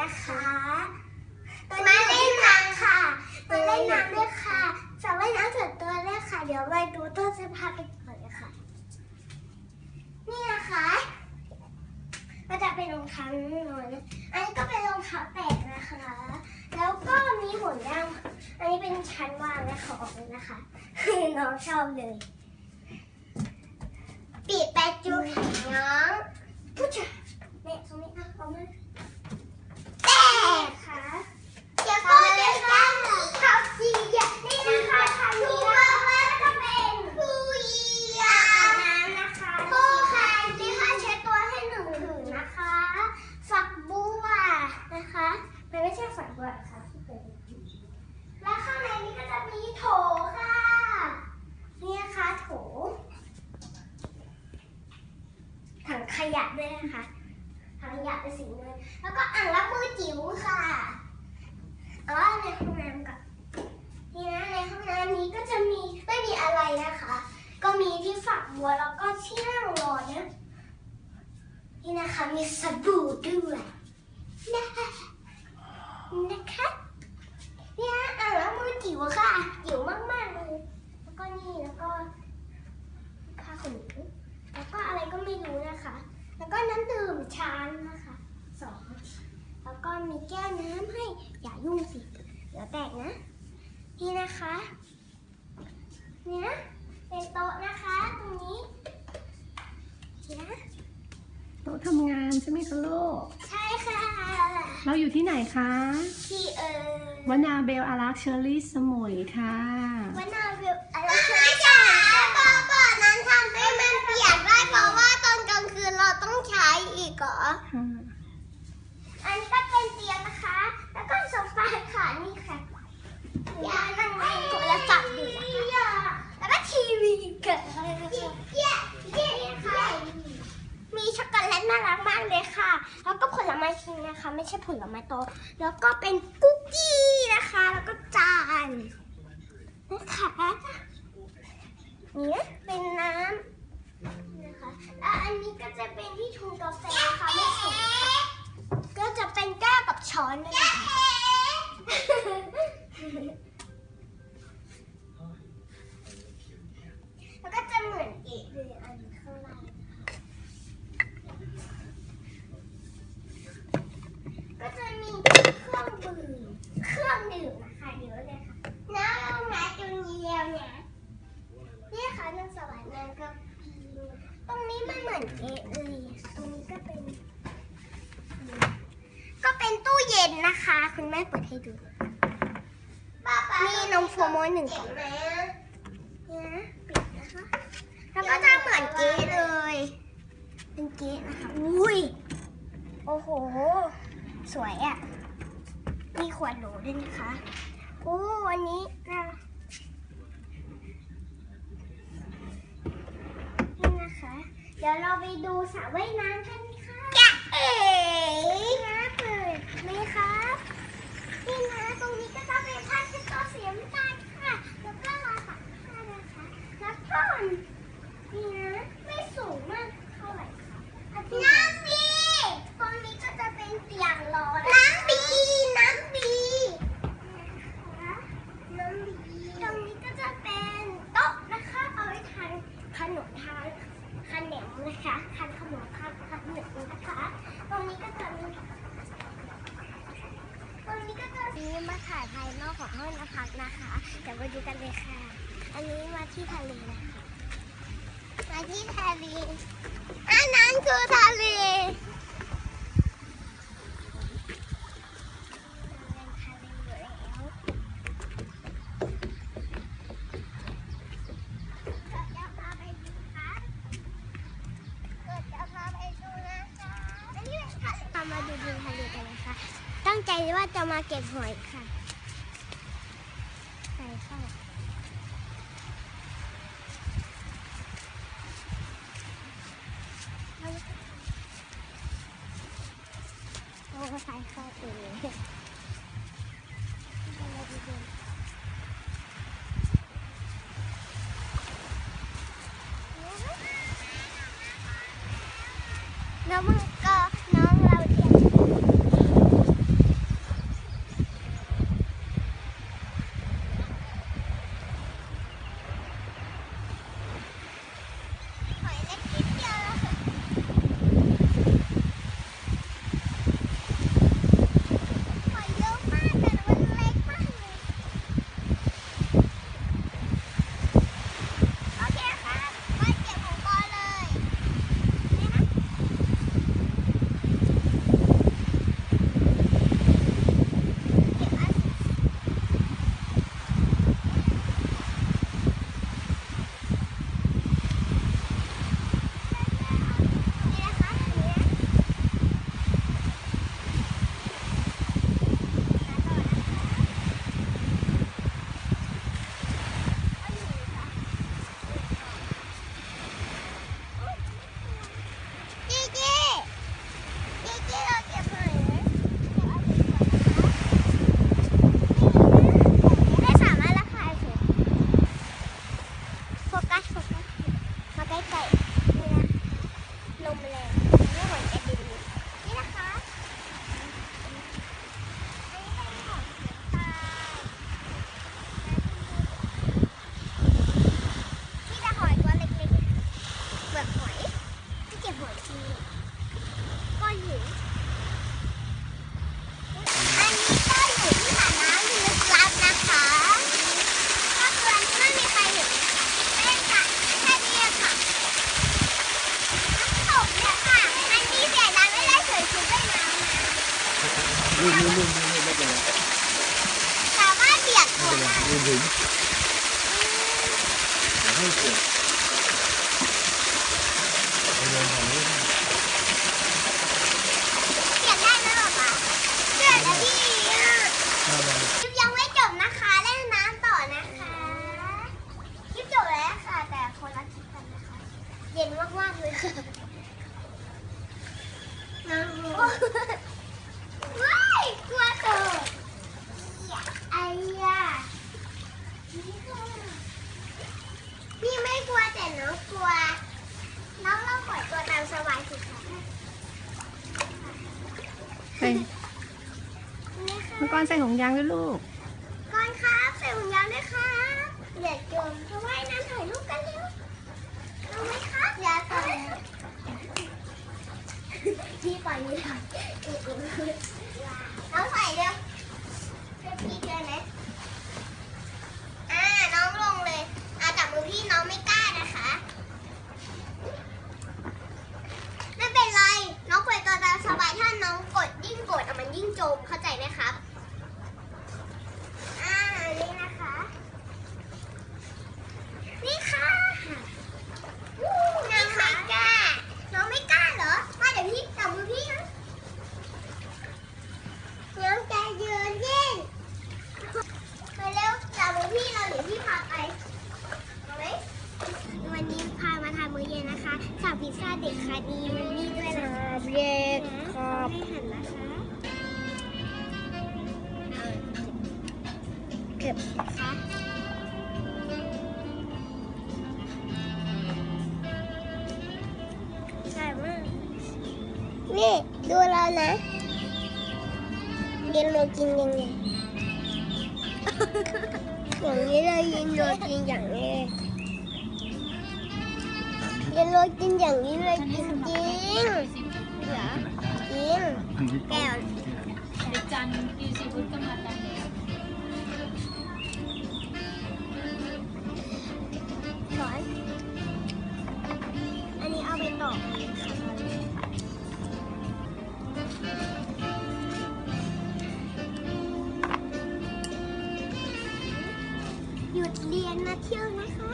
นะคะมาเล่นน้ำค่ะมาเล่นน้ำด้วยค่ะสระว่ายน้ำส่วนตัวด้วยค่ะ เดี๋ยวไปดูต้นเสื้อผ้ากันก่อนเลยค่ะ นี่นะคะก็จะเป็นรองเท้าแน่นอนอันนี้ก็เป็นรองเท้าแตะนะคะ แล้วก็มีหุ่นย่างอันนี้เป็นชั้นวางและของเลยนะคะ น้องชอบเลยปิดแปจูแข็งน้องผู้ชายแม่ตรงนี้อะเอามาแต่ค่ะเดี๋ยวก็เดี๋ยวก็เขาสีอะนี่นะคะทางนี้นะคะก็เป็นผู้เยี่ยมน้ำนะคะผู้ค่ะนี่ค่ะเช็ดตัวให้หนึ่งถือนะคะ ฝักบัวนะคะมันไม่ใช่ฝักบัวค่ะที่เป็นและข้างในนี้ก็จะมีโถค่ะ นี่นะคะโถ ถังขยะด้วยนะคะถังขยะเป็นสีเงินแล้วก็อ่างล้างมือจิ๋วค่ะเอาว่าในห้องน้ำก่อนนี่นะในห้องน้ำนี้ก็จะมีไม่มีอะไรนะคะ ก็มีที่ฝักบัวแล้วก็ที่นั่งรอนะ นะคะมีสบู่ด้วยนะคะนะคะเนี่นะอ่างล้างมือจิ๋วค่ะจิ๋วมากๆเลยแล้วก็นี่แล้วก็ผ้าขนหนูแล้วก็อะไรก็ไม่รู้นะคะ แล้วก็น้ำดื่มชานนะคะสองแล้วก็มีแก้วน้ำให้อย่ายุ่งสิเดี๋ยวแตกนะ นี่นะคะเนี่นะเป็นโต๊ะนะคะตรงนี้นี่นะ ต๊ะทำงานใช่ไหมคะลูก ใช่ค่ะเราอยู่ที่ไหนคะที่เอ่ยวนาเบลอารักษ์เชอรี่สมุยค่ะวันนาวิวอะไรคือจ๋าบ่อบ่อนั้นทำให้มันเปียกได้เพราะว่าตอนกลางคืนเราต้องใช้อีกเหรอค่ะอันนี้ก็เป็นเตียงนะคะ แล้วก็โซฟาค่ะ นี่ค่ะยานั่งเล่นโทรศัพท์อยู่นะคะแล้วก็ทีวีกันเย้เย้ค่ะ มีช็อกโกแลตน่ารักมากเลยค่ะ แล้วก็ผลไม้ชิ้นนะคะ ไม่ใช่ผลไม้โต แล้วก็เป็นคุกกี้นะคะ แล้วก็จานนะคะนี่เป็นน้ำนะคะ แล้วอันนี้ก็จะเป็นที่ชงกาแฟค่ะไม่ชงค่ะ ก็จะเป็นแก้วกับช้อนด้วยนะคะแล้วก็จะเหมือนเอกเลยอันนี้ข้างล่างก็จะมีเครื่องดื่มเครื่องดื่มนะคะเยอะเลยค่ะน้ำลงมาตรงนี้แล้วนะนี่ค่ะนางสวรรค์นางก็พีตรงนี้มันเหมือนเอกเลยตรงนี้ก็เป็น ก็เป็นตู้เย็นนะคะ คุณแม่เปิดให้ดูมีนมโฟโมหนึ่งกล่องเนี่ยนะปิดนะคะแล้วก็จะเหมือนเก๊เลย เป็นเก๊นะคะอุ้ยโอ้โห สวยอะ่ะ มีขวดโหลด้วยนะคะโอ้วันนี้นะนี่นะคะ เดี๋ยวเราไปดูสระว่ายน้ำกันค่ะจ้ะเอ๋นะ เปิดไหมคะนี่นะตรงนี้ก็จะเป็นผ้าเช็ดตัวสีน้ำตาลค่ะ แล้วก็ลาตักผ้านะคะแล้วก็นี่นะไม่สูงมากเท่าไหร่ค่ะน้ำบีตรงนี้ก็จะเป็นเตียงรอน้ำบีน้ำบีน้ำบีตรงนี้ก็จะเป็นโต๊ะนะคะเอาไว้ทานขนมทานขนมนะคะทานขนมทานขนมนะคะ ตรงนี้ก็จะมี วันนี้ก็จะมีมาถ่ายภายนอกของห้องพักนะคะ เดี๋ยวไปดูกันเลยค่ะ อันนี้มาที่ทะเลนะคะ มาที่ทะเลอันนั้นคือทะเลเรามาดูดินทะเลกันนะคะ ตั้งใจว่าจะมาเก็บหอยค่ะใส่เข้าโอ้ใส่เข้าเองแล้วมันก็น้อง ลื่ว่ไม่เป็นไรสามารถเบียดตัวได้ ลื่ อนใส่องยางด้วยลูก ก็บคะใช่มากนี่ดูเรานะยินโรกินยังไงอย่างนี้เลยยินโรกินอย่างนี้ยินโรกินอย่างนี้เลยจริงจริงแก้วจันดีซีฟุตก็มาจัน หยุดเรียนมาเที่ยวนะคะ